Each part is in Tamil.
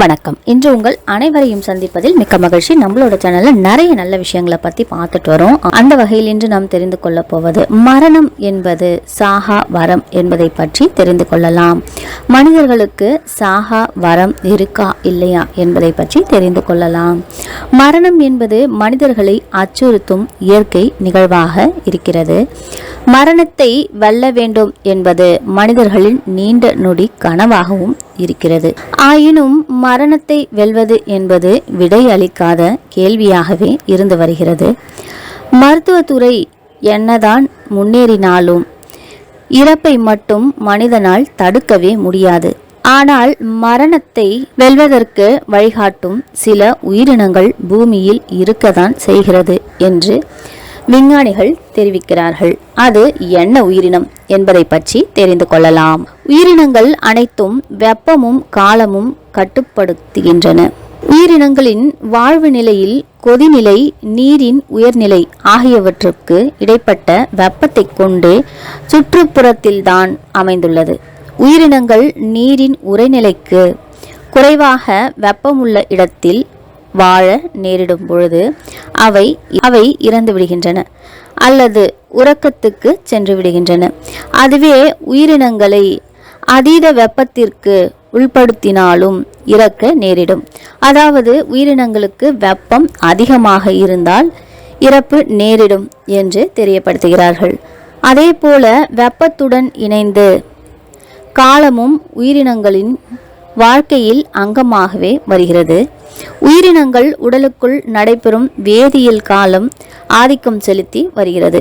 வணக்கம். இன்று உங்கள் அனைவரையும் சந்திப்பதில் மிக்க மகிழ்ச்சி. நம்மளோட சேனல்ல நிறைய நல்ல விஷயங்களை பத்தி பார்த்துட்டு வரோம். அந்த வகையில் இன்று நாம் தெரிந்து கொள்ள போவது மரணம் என்பது சாகா வரம் என்பதை பற்றி தெரிந்து கொள்ளலாம். மனிதர்களுக்கு சாகா வரம் இருக்கா இல்லையா என்பதை பற்றி தெரிந்து கொள்ளலாம். மரணம் என்பது மனிதர்களை அச்சுறுத்தும் இயற்கை நிகழ்வாக இருக்கிறது. மரணத்தை வெல்ல வேண்டும் என்பது மனிதர்களின் நீண்ட நொடி கனவாகவும் இருக்கிறது. ஆயினும் மரணத்தை வெல்வது என்பது விடை அளிக்காத கேள்வியாகவே இருந்து வருகிறது. மருத்துவத்துறை என்னதான் முன்னேறினாலும் இறப்பை மட்டும் மனிதனால் தடுக்கவே முடியாது. ஆனால் மரணத்தை வெல்வதற்கு வழிகாட்டும் சில உயிரினங்கள் பூமியில் இருக்கத்தான் செய்கிறது என்று விஞ்ஞானிகள் தெரிவிக்கிறார்கள். அது என்ன உயிரினம் என்பதை பற்றி தெரிந்து கொள்ளலாம். உயிரினங்கள் அனைத்தும் வெப்பமும் காலமும் கட்டுப்படுத்துகின்றன. உயிரினங்களின் வாழ்வு நிலையில் கொதிநிலை நீரின் உயர்நிலை ஆகியவற்றுக்கு இடைப்பட்ட வெப்பத்தை கொண்டு சுற்றுப்புறத்தில்தான் அமைந்துள்ளது. உயிரினங்கள் நீரின் உறைநிலைக்கு குறைவாக வெப்பமுள்ள இடத்தில் வாழ நேரிடும் பொழுது அவை அவை இறந்து விடுகின்றன அல்லது உறக்கத்துக்கு சென்று விடுகின்றன. அதுவே உயிரினங்களை அதீத வெப்பத்திற்கு உள்படுத்தினாலும் இறக்க நேரிடும். அதாவது உயிரினங்களுக்கு வெப்பம் அதிகமாக இருந்தால் இறப்பு நேரிடும் என்று தெரியப்படுத்துகிறார்கள். அதே போல வெப்பத்துடன் இணைந்து காலமும் உயிரினங்களின் வாழ்க்கையில் அங்கமாகவே வருகிறது. உயிரினங்கள் உடலுக்குள் நடைபெறும் வேதியியல் காலம் ஆதிக்கம் செலுத்தி வருகிறது.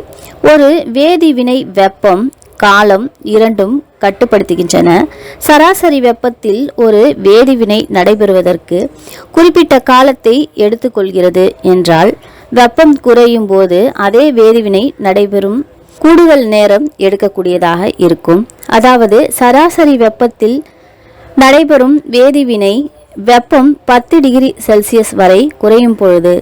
ஒரு வேதிவினை வெப்பம் காலம் இரண்டும் கட்டுப்படுத்துகின்றன. சராசரி வெப்பத்தில் ஒரு வேதிவினை நடைபெறுவதற்கு குறிப்பிட்ட காலத்தை எடுத்துக்கொள்கிறது என்றால் வெப்பம் குறையும் போது அதே வேதிவினை நடைபெறும் கூடுதல் நேரம் எடுக்கக்கூடியதாக இருக்கும். அதாவது சராசரி வெப்பத்தில் நடைபெறும் வேதிவினை வெப்பம் பத்து டிகிரி செல்சியஸ் வரை குறையும் பொழுது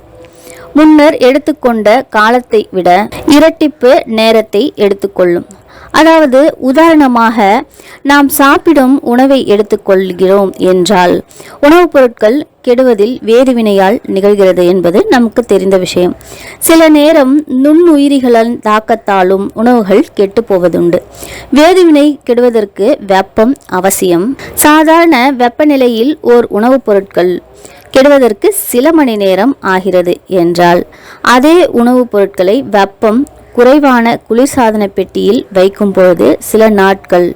முன்னர் எடுத்துக்கொண்ட காலத்தை விட இரட்டிப்பு நேரத்தை எடுத்துக்கொள்ளும். அதாவது உதாரணமாக நாம் சாப்பிடும் உணவை எடுத்துக்கொள்கிறோம் என்றால் உணவுப் பொருட்கள் கெடுவதில் வேதிவினையால் நிகழ்கிறது என்பது நமக்கு தெரிந்த விஷயம். சில நேரம் நுண்ணுயிரிகளின் தாக்கத்தாலும் உணவுகள் கெட்டு போவதுண்டு வேதிவினை கெடுவதற்கு வெப்பம் அவசியம். சாதாரண வெப்பநிலையில் ஓர் உணவுப் பொருட்கள் கெடுவதற்கு சில மணி நேரம் ஆகிறது என்றால் அதே உணவுப் பொருட்களை வெப்பம் குறைவான குளிர்சாதன பெட்டியில் வைக்கும்பொழுது சில நாட்கள்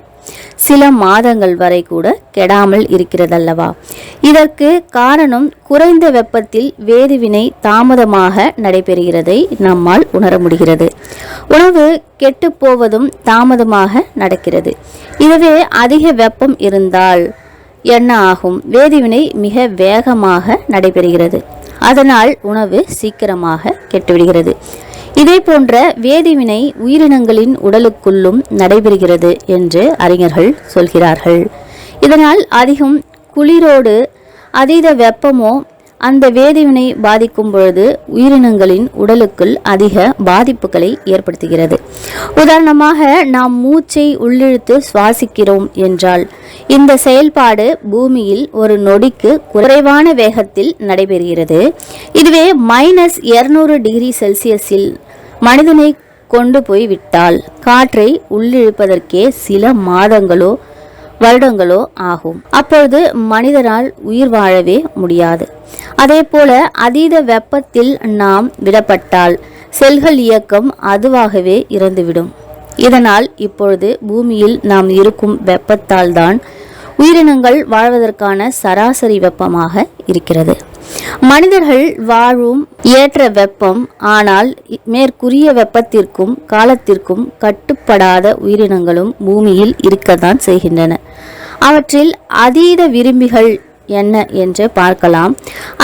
சில மாதங்கள் வரை கூட கெடாமல் இருக்கிறதல்லவா? இதற்கு காரணம் குறைந்த வெப்பத்தில் வேதிவினை தாமதமாக நடைபெறுகிறதை நம்மால் உணர முடிகிறது. உணவு கெட்டுப் போவதும் தாமதமாக நடக்கிறது. இதுவே அதிக வெப்பம் இருந்தால் என்ன ஆகும் வேதிவினை மிக வேகமாக நடைபெறுகிறது. அதனால் உணவு சீக்கிரமாக கெட்டுவிடுகிறது. இதே போன்ற வேதிவினை உயிரினங்களின் உடலுக்குள்ளும் நடைபெறுகிறது என்று அறிஞர்கள் சொல்கிறார்கள். இதனால் அதிகம் குளிரோடு அதீத வெப்பமோ அந்த வேதிவினை பாதிக்கும் பொழுது உயிரினங்களின் உடலுக்குள் அதிக பாதிப்புகளை ஏற்படுத்துகிறது. உதாரணமாக நாம் மூச்சை உள்ளிழுத்து சுவாசிக்கிறோம் என்றால் இந்த செயல்பாடு பூமியில் ஒரு நொடிக்கு குறைவான வேகத்தில் நடைபெறுகிறது. இதுவே மைனஸ் இருநூறு டிகிரி செல்சியஸில் மனிதனை கொண்டு போய் விட்டால் காற்றை உள்ளிழுப்பதற்கே சில மாதங்களோ வருடங்களோ ஆகும். அப்பொழுது மனிதனால் உயிர் வாழவே முடியாது. அதே போல அதீத வெப்பத்தில் நாம் விடப்பட்டால் செல்கள் இயக்கம் அதுவாகவே இறந்துவிடும். இதனால் இப்பொழுது பூமியில் நாம் இருக்கும் வெப்பத்தால் தான் உயிரினங்கள் வாழ்வதற்கான சராசரி வெப்பமாக இருக்கிறது. மனிதர்கள் வாழும் ஏற்ற வெப்பம் ஆனால் மேற்கூறிய வெப்பத்திற்கும் காலத்திற்கும் கட்டுப்படாத உயிரினங்களும் பூமியில் இருக்கத்தான் செய்கின்றன. அவற்றில் அதீத விரும்பிகள் என்ன என்று பார்க்கலாம்.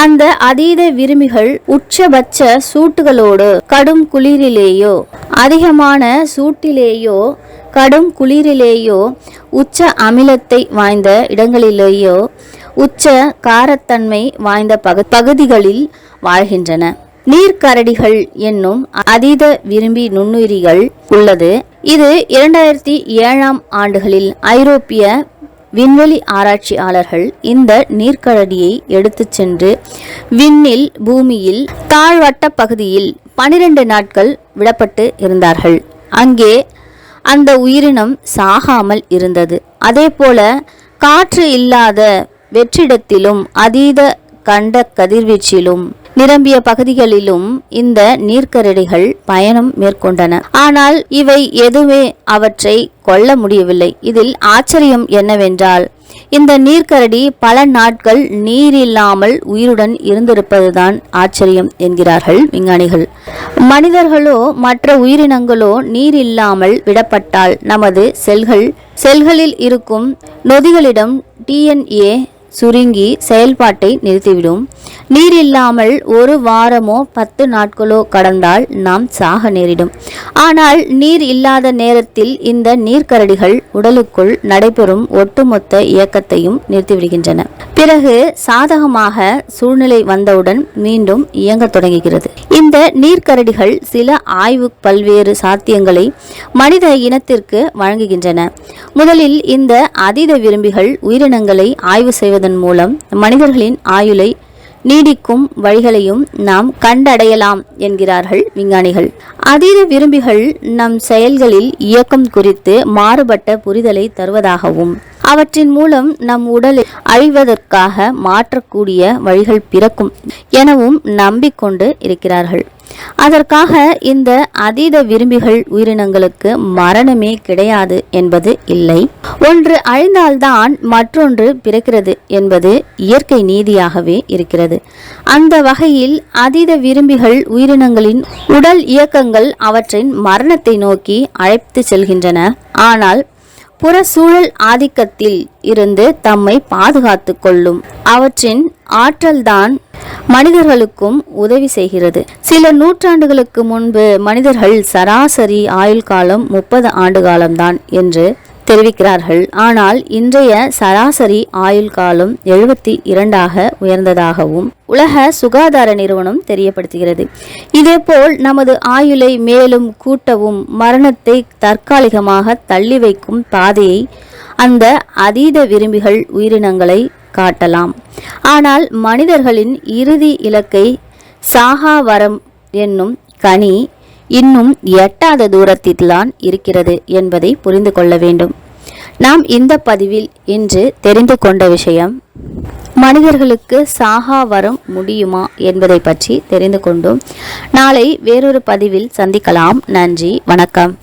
அந்த அதீத விரும்பிகள் உச்சபட்ச சூட்டுகளோடு கடும் குளிரிலேயோ அதிகமான சூட்டிலேயோ கடும் குளிரிலேயோ உச்ச அமிலத்தை வாய்ந்த இடங்களிலேயோ உச்ச காரத்தன்மை வாய்ந்த பகு பகுதிகளில் வாழ்கின்றன. நீர்க்கரடிகள் என்னும் அதீத விரும்பி நுண்ணுயிரிகள் உள்ளது. இது இரண்டாயிரத்தி ஏழாம் ஆண்டுகளில் ஐரோப்பிய விண்வெளி ஆராய்ச்சியாளர்கள் இந்த நீர்க்கழடியை எடுத்துச் சென்று விண்ணில் பூமியில் தாழ்வட்ட பகுதியில் பனிரெண்டு நாட்கள் விடப்பட்டு இருந்தார்கள். அங்கே அந்த உயிரினம் சாகாமல் இருந்தது. அதேபோல காற்று இல்லாத வெற்றிடத்திலும் அதீத கண்ட கதிர்வீச்சிலும் நிரம்பிய பகுதிகளிலும் இந்த நீர்க்கரடிகள் பயணம் மேற்கொண்டன. ஆனால் இவை எதுவே அவற்றை கொல்ல முடியவில்லை. இதில் ஆச்சரியம் என்னவென்றால் இந்த நீர்க்கரடி பல நாட்கள் நீர் இல்லாமல் உயிருடன் இருந்திருப்பதுதான் ஆச்சரியம் என்கிறார்கள் விஞ்ஞானிகள். மனிதர்களோ மற்ற உயிரினங்களோ நீர் இல்லாமல் விடப்பட்டால் நமது செல்கள் செல்களில் இருக்கும் நொதிகளிடம் டிஎன்ஏ சுருங்கி செயல்பாட்டை நிறுத்திவிடும். நீர் இல்லாமல் ஒரு வாரமோ பத்து நாட்களோ கடந்தால் நாம் சாக நேரிடும். ஆனால் நீர் இல்லாத நேரத்தில் இந்த நீர்க்கரடிகள் உடலுக்குள் நடைபெறும் ஒட்டுமொத்த இயக்கத்தையும் நிறுத்திவிடுகின்றன. பிறகு சாதகமாக சூழ்நிலை வந்தவுடன் மீண்டும் இயங்க தொடங்குகிறது. இந்த நீர்க்கரடிகள் சில ஆய்வு பல்வேறு சாத்தியங்களை மனித இனத்திற்கு வழங்குகின்றன. முதலில் இந்த அதீத விரும்பிகள் உயிரினங்களை ஆய்வு செய்வதன் மூலம் மனிதர்களின் ஆயுளை நீடிக்கும் வழிகளையும் நாம் கண்டடையலாம் என்கிறார்கள் விஞ்ஞானிகள். அதீத விரும்பிகள் நம் செயல்களில் இயக்கம் குறித்து மாறுபட்ட புரிதலை தருவதாகவும் அவற்றின் மூலம் நம் உடலை அழிவதற்காக மாற்றக்கூடிய வழிகள் பிறக்கும் எனவும் நம்பிக்கொண்டு இருக்கிறார்கள். அதற்காக இந்த அதீத விரும்பிகள் உயிரினங்களுக்கு மரணமே கிடையாது என்பது இல்லை. ஒன்று அழிந்தால்தான் மற்றொன்று பிறக்கிறது என்பது இயற்கை நீதியாகவே இருக்கிறது. அந்த வகையில் அதீத விரும்பிகள் உயிரினங்களின் உடல் இயக்கங்கள் அவற்றின் மரணத்தை நோக்கி அழைத்து செல்கின்றன. ஆனால் புறச்சூழல் ஆதிக்கத்தில் இருந்து தம்மை பாதுகாத்து கொள்ளும் அவற்றின் ஆற்றல்தான் மனிதர்களுக்கும் உதவி செய்கிறது. சில நூற்றாண்டுகளுக்கு முன்பு மனிதர்கள் சராசரி ஆயுள் காலம் முப்பது ஆண்டு காலம்தான் என்று தெரிவிக்கிறார்கள். ஆனால் இன்றைய சராசரி ஆயுள் காலம் எழுபத்தி இரண்டாக உயர்ந்ததாகவும் உலக சுகாதார நிறுவனம் தெரியப்படுத்துகிறது. இதேபோல் நமது ஆயுளை மேலும் கூட்டவும் மரணத்தை தற்காலிகமாக தள்ளி வைக்கும் பாதையை அந்த அதீத விரும்பிகள் உயிரினங்களை காட்டலாம். ஆனால் மனிதர்களின் இறுதி இலக்கை சாகா வரம் என்னும் கனி இன்னும் எட்டாத தூரத்தில்தான் இருக்கிறது என்பதை புரிந்து கொள்ள வேண்டும். நாம் இந்த பதிவில் இன்று தெரிந்து கொண்ட விஷயம் மனிதர்களுக்கு சாகா வரம் முடியுமா என்பதை பற்றி தெரிந்து கொண்டோம். நாளை வேறொரு பதிவில் சந்திக்கலாம். நன்றி வணக்கம்.